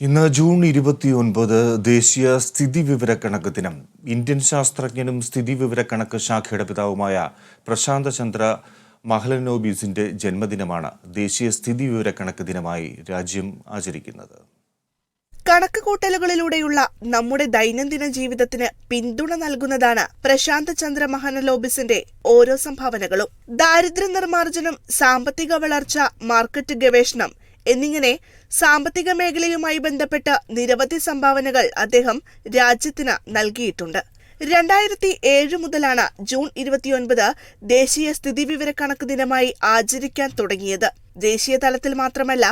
ഇന്ന് ജൂൺ ഇരുപത്തിയൊൻപത് ദേശീയ സ്ഥിതിവിവരക്കണക്ക് ദിനം. ഇന്ത്യൻ ശാസ്ത്രജ്ഞനും സ്ഥിതിവിവരക്കണക്ക് ശാഖയുടെ പിതാവുമായ പ്രശാന്ത ചന്ദ്ര മഹലനോബീസിന്റെ ജന്മദിനമാണ് ദേശീയ സ്ഥിതിവിവരക്കണക്ക് ദിനമായി രാജ്യം ആചരിക്കുന്നത്. കണക്ക് കൂട്ടലുകളിലൂടെയുള്ള നമ്മുടെ ദൈനംദിന ജീവിതത്തിന് പിന്തുണ നൽകുന്നതാണ് പ്രശാന്ത് ചന്ദ്ര മഹനലോബിസിന്റെ ഓരോ സംഭാവനകളും. ദാരിദ്ര്യ നിർമ്മാർജനം സാമ്പത്തിക വളർച്ച മാർക്കറ്റ് ഗവേഷണം എന്നിങ്ങനെ സാമ്പത്തിക മേഖലയുമായി ബന്ധപ്പെട്ട നിരവധി സംഭാവനകൾ അദ്ദേഹം രാജ്യത്തിന് നൽകിയിട്ടുണ്ട്. രണ്ടായിരത്തി ഏഴ് മുതലാണ് ജൂൺ ഇരുപത്തിയൊൻപത് ദേശീയ സ്ഥിതിവിവരക്കണക്ക് ദിനമായി ആചരിക്കാൻ തുടങ്ങിയത്. ദേശീയ തലത്തിൽ മാത്രമല്ല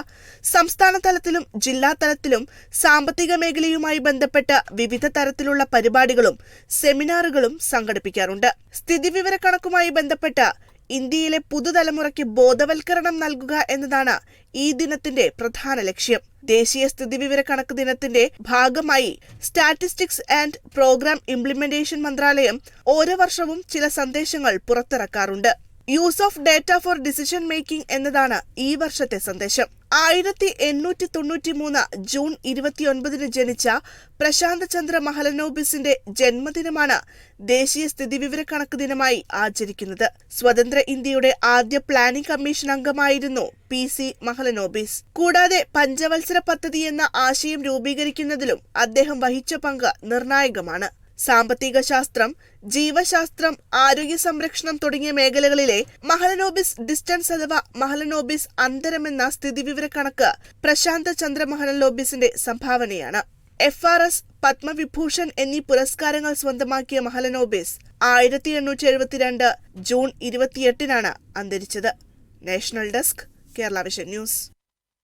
സംസ്ഥാന തലത്തിലും ജില്ലാ തലത്തിലും സാമ്പത്തിക മേഖലയുമായി ബന്ധപ്പെട്ട വിവിധ തരത്തിലുള്ള പരിപാടികളും സെമിനാറുകളും സംഘടിപ്പിക്കാറുണ്ട്. സ്ഥിതിവിവരക്കണക്കുമായി ബന്ധപ്പെട്ട് ഇന്ത്യയിലെ പുതുതലമുറയ്ക്ക് ബോധവൽക്കരണം നൽകുക എന്നതാണ് ഈ ദിനത്തിന്റെ പ്രധാന ലക്ഷ്യം. ദേശീയ സ്ഥിതിവിവര കണക്ക് ദിനത്തിന്റെ ഭാഗമായി സ്റ്റാറ്റിസ്റ്റിക്സ് ആൻഡ് പ്രോഗ്രാം ഇംപ്ലിമെന്റേഷൻ മന്ത്രാലയം ഓരോ വർഷവും ചില സന്ദേശങ്ങൾ പുറത്തിറക്കാറുണ്ട്. Use of data for decision making എന്നതാണ് ഈ വർഷത്തെ സന്ദേശം. ആയിരത്തി എണ്ണൂറ്റി തൊണ്ണൂറ്റി മൂന്ന് ജൂൺ ഇരുപത്തിയൊൻപതിന് ജനിച്ച പ്രശാന്ത് ചന്ദ്ര മഹലനോബിസിന്റെ ജന്മദിനമാണ് ദേശീയ സ്ഥിതിവിവര കണക്ക് ദിനമായി ആചരിക്കുന്നത്. സ്വതന്ത്ര ഇന്ത്യയുടെ ആദ്യ പ്ലാനിംഗ് കമ്മീഷൻ അംഗമായിരുന്നു പി സി മഹലനോബിസ് കൂടാതെ പഞ്ചവത്സര പദ്ധതി എന്ന ആശയം രൂപീകരിക്കുന്നതിലും അദ്ദേഹം വഹിച്ച പങ്ക് നിർണായകമാണ്. സാമ്പത്തിക ശാസ്ത്രം ജീവശാസ്ത്രം ആരോഗ്യ സംരക്ഷണം തുടങ്ങിയ മേഖലകളിലെ മഹലനോബിസ് ഡിസ്റ്റൻസ് അഥവാ മഹലനോബിസ് അന്തരം എന്ന സ്ഥിതിവിവര കണക്ക് പ്രശാന്ത ചന്ദ്ര മഹലനോബിസിന്റെ സംഭാവനയാണ്. എഫ് ആർ എസ് പത്മവിഭൂഷൺ എന്നീ പുരസ്കാരങ്ങൾ സ്വന്തമാക്കിയ മഹലനോബിസ് ആയിരത്തി എണ്ണൂറ്റി എഴുപത്തിരണ്ട് ജൂൺ ഇരുപത്തിയെട്ടിനാണ് അന്തരിച്ചത്. National desk Kerala Vision news.